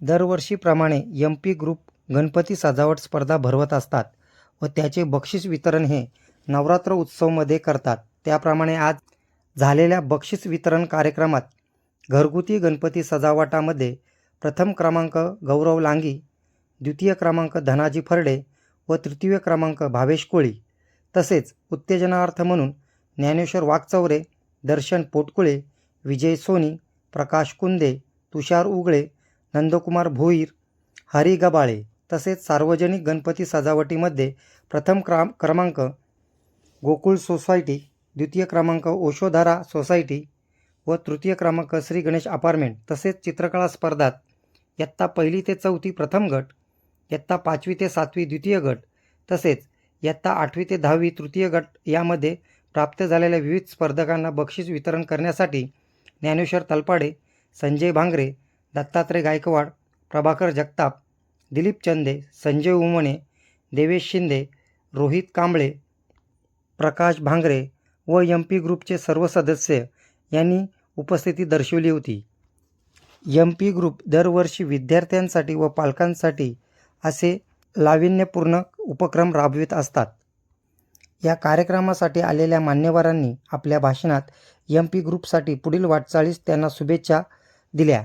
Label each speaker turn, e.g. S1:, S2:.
S1: दरवर्षीप्रमाणे M P group Ganpati सजावट स्पर्धा भरवत असतात व त्याचे बक्षीस वितरण हे नवरात्र उत्सवमध्ये करतात. त्याप्रमाणे आज झालेल्या बक्षीस वितरण कार्यक्रमात घरगुती गणपती सजावटामध्ये प्रथम क्रमांक गौरव लांगी द्वितीय क्रमांक धनाजी फरडे व तृतीय क्रमांक भावेश कोळी. तसेच उत्तेजनार्थ म्हणून ज्ञानेश्वर वाघचौरे दर्शन पोटकुळे विजय सोनी प्रकाश कुंदे तुषार उगळे नंदकुमार भोईर हरी गबाळे तसेच सार्वजनिक गणपती सजावटीमध्ये प्रथम क्राम क्रमांक गोकुळ सोसायटी द्वितीय क्रमांक ओशोधारा सोसायटी व तृतीय क्रमांक श्री गणेश अपार्टमेंट तसेच चित्रकला स्पर्धात इयत्ता पहिली ते चौथी प्रथम गट इयत्ता पाचवी ते सातवी द्वितीय गट तसेच इयत्ता आठवी ते दहावी तृतीय गट यामध्ये प्राप्त झालेल्या विविध स्पर्धकांना बक्षीस वितरण करण्यासाठी ज्ञानेश्वर तलपाडे संजय भांगरे दत्तात्रय गायकवाड प्रभाकर जगताप दिलीप चंदे संजय उमणे देवेश शिंदे रोहित कांबळे प्रकाश भांगरे व एम पी ग्रुपचे सर्व सदस्य यांनी उपस्थिती दर्शवली होती. एम पी ग्रुप दरवर्षी विद्यार्थ्यांसाठी व पालकांसाठी असे लाविन्यपूर्ण उपक्रम राबवित असतात. या कार्यक्रमासाठी आलेल्या मान्यवरांनी आपल्या भाषणात एम पी ग्रुपसाठी पुढील वाटचालीस त्यांना शुभेच्छा दिल्या.